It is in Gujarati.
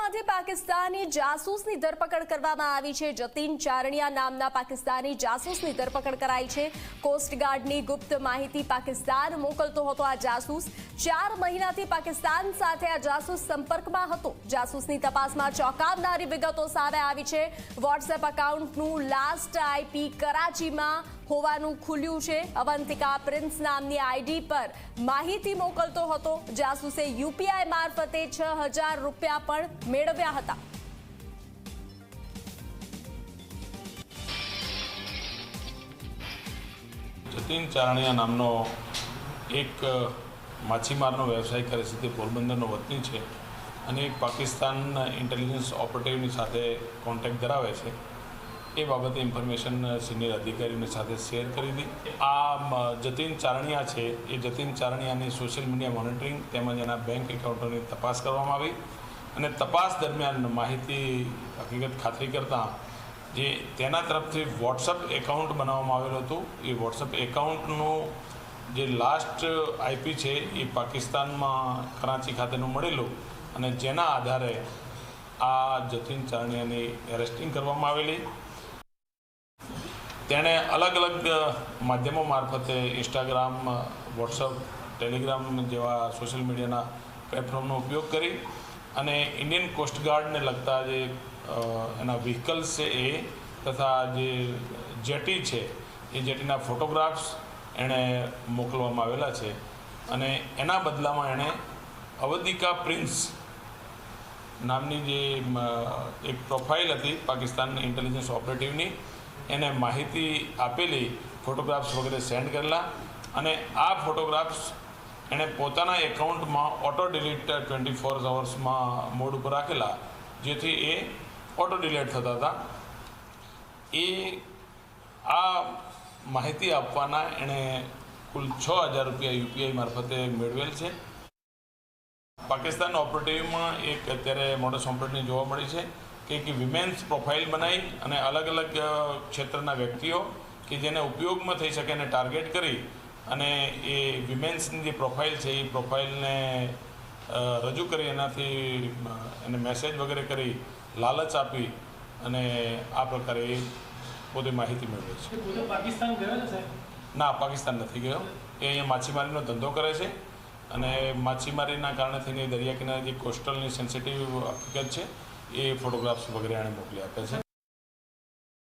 દરિયામાંથી પાકિસ્તાની જાસૂસની ધરપકડ કરવામાં આવી છે. જતીન ચારણિયા નામના પાકિસ્તાની જાસૂસની ધરપકડ કરાઈ છે. કોસ્ટગાર્ડની ગુપ્ત માહિતી પાકિસ્તાન મોકલતો હતો આ જાસૂસ. ચાર મહિનાથી પાકિસ્તાન સાથે આ જાસૂસ સંપર્કમાં હતો. જાસૂસની તપાસમાં ચોંકાવનારી વિગતો સામે આવી છે. વોટ્સએપ એકાઉન્ટનું લાસ્ટ આઈપી કરાચીમાં હોવાનું ખુલ્યું છે. અવંતિકા પ્રિન્સ નામની આઈડી પર માહિતી મોકલતો હતો. જાસૂસે યુપીઆઈ મારફતે છ હજાર રૂપિયા પણ મેળવ્યા હતા. જતીન ચારણિયા નામનો એક માછીમારનો વ્યવસાય કરે છે તે પોરબંદરનો વતની છે અને પાકિસ્તાનના ઇન્ટેલિજન્સ ઓપરેટિવની સાથે કોન્ટેક્ટ ધરાવે છે. એ બાબતે ઇન્ફોર્મેશન સિનિયર અધિકારીઓની સાથે શેર કરી હતી. આ જતીન ચારણિયા છે. એ જતીન ચારણિયાની સોશિયલ મીડિયા મોનિટરિંગ તેમજ એના બેંક એકાઉન્ટોની તપાસ કરવામાં આવી અને તપાસ દરમિયાન માહિતી હકીકત ખાતરી કરતાં જે તેના તરફથી વોટ્સઅપ એકાઉન્ટ બનાવવામાં આવેલું હતું. એ વોટ્સઅપ એકાઉન્ટનું જે લાસ્ટ આઈપી છે એ પાકિસ્તાનમાં કરાચી ખાતેનું મળેલું અને જેના આધારે આ જતીન ચારણિયાની એરેસ્ટિંગ કરવામાં આવેલી. તેણે અલગ અલગ માધ્યમો મારફતે ઇન્સ્ટાગ્રામ વોટ્સઅપ ટેલિગ્રામ જેવા સોશિયલ મીડિયાના પ્લેટફોર્મનો ઉપયોગ કરી અને ઇન્ડિયન કોસ્ટગાર્ડને લગતા જે એના વ્હીકલ્સ છે એ તથા જે જેટી છે એ જેટીના ફોટોગ્રાફ્સ એણે મોકલવામાં આવેલા છે. અને એના બદલામાં એણે અવધિકા પ્રિન્સ નામની જે એક પ્રોફાઇલ હતી પાકિસ્તાન ઇન્ટેલિજન્સ ઓપરેટિવની એને માહિતી આપેલી ફોટોગ્રાફ્સ વગેરે સેન્ડ કરેલા અને આ ફોટોગ્રાફ્સ એણે પોતાના એકાઉન્ટમાં ઓટો ડિલીટ ટ્વેન્ટી ફોર અવર્સમાં મોડ ઉપર રાખેલા, જેથી એ ઓટો ડિલીટ થતા હતા. એ આ માહિતી આપવાના એણે કુલ છ હજાર રૂપિયા યુપીઆઈ મારફતે મેળવેલ છે. પાકિસ્તાન ઓપરેટિવમાં એક અત્યારે મોડસ ઓપરેટિવ જોવા મળી છે કે એક વિમેન્સ પ્રોફાઇલ બનાવી અને અલગ અલગ ક્ષેત્રના વ્યક્તિઓ કે જેને ઉપયોગમાં થઈ શકે એને ટાર્ગેટ કરી અને એ વિમેન્સની જે પ્રોફાઇલ છે, એ પ્રોફાઇલને રજૂ કરી એનાથી એને મેસેજ વગેરે કરી લાલચ આપી અને આ પ્રકારે પોતે માહિતી મેળવે છે. પાકિસ્તાન ગયો છે ના પાકિસ્તાન નથી ગયો. એ અહીંયા માછીમારીનો ધંધો કરે છે અને માછીમારીના કારણે થઈને દરિયા કિનારે જે કોસ્ટલની સેન્સિટિવ હકીકત છે એ ફોટોગ્રાફ્સ વગેરે એણે મોકલી આપે છે.